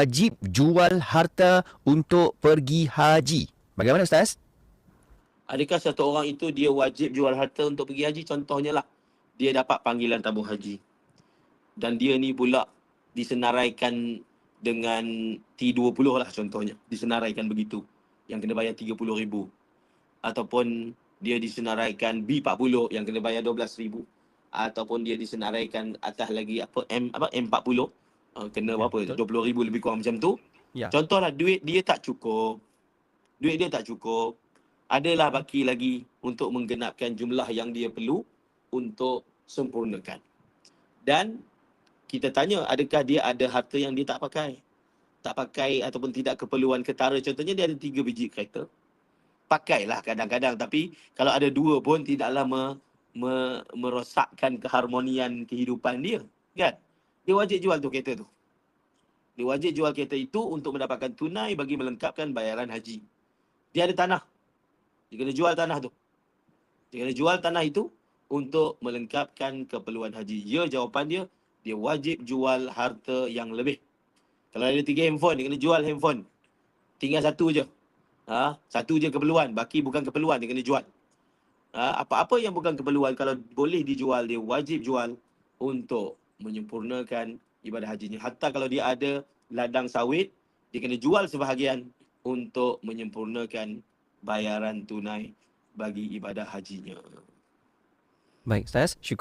wajib jual harta untuk pergi haji. Bagaimana Ustaz? Adakah satu orang itu dia wajib jual harta untuk pergi haji? Contohnya lah, dia dapat panggilan tabung haji. Dan dia ni pula disenaraikan dengan T20 lah contohnya. Disenaraikan begitu. Yang kena bayar RM30,000. Ataupun dia disenaraikan B40 yang kena bayar RM12,000. Ataupun dia disenaraikan atas lagi apa M apa M40 uh, kena Ya, berapa betul. RM20,000 lebih kurang macam tu. Ya. Contohlah duit dia tak cukup. Duit dia tak cukup. Adalah baki lagi untuk menggenapkan jumlah yang dia perlu untuk sempurnakan. Dan kita tanya adakah dia ada harta yang dia tak pakai? Tak pakai ataupun tidak keperluan ketara. Contohnya dia ada tiga biji kereta. Pakailah kadang-kadang. Tapi kalau ada dua pun tidaklah me, me, merosakkan keharmonian kehidupan dia. Kan? Dia wajib jual tu kereta tu. Dia wajib jual kereta itu untuk mendapatkan tunai bagi melengkapkan bayaran haji. Dia ada tanah. Dia kena jual tanah tu. Dia kena jual tanah itu untuk melengkapkan keperluan haji. Ya jawapan dia, dia wajib jual harta yang lebih. Kalau ada tiga handphone, dia kena jual handphone. Tinggal satu je. Ha? Satu je keperluan. Baki bukan keperluan, dia kena jual. Ha? Apa-apa yang bukan keperluan, kalau boleh dijual, dia wajib jual untuk menyempurnakan ibadah hajinya. Hatta kalau dia ada ladang sawit, dia kena jual sebahagian untuk menyempurnakan bayaran tunai bagi ibadah hajinya. Baik Ustaz, syukur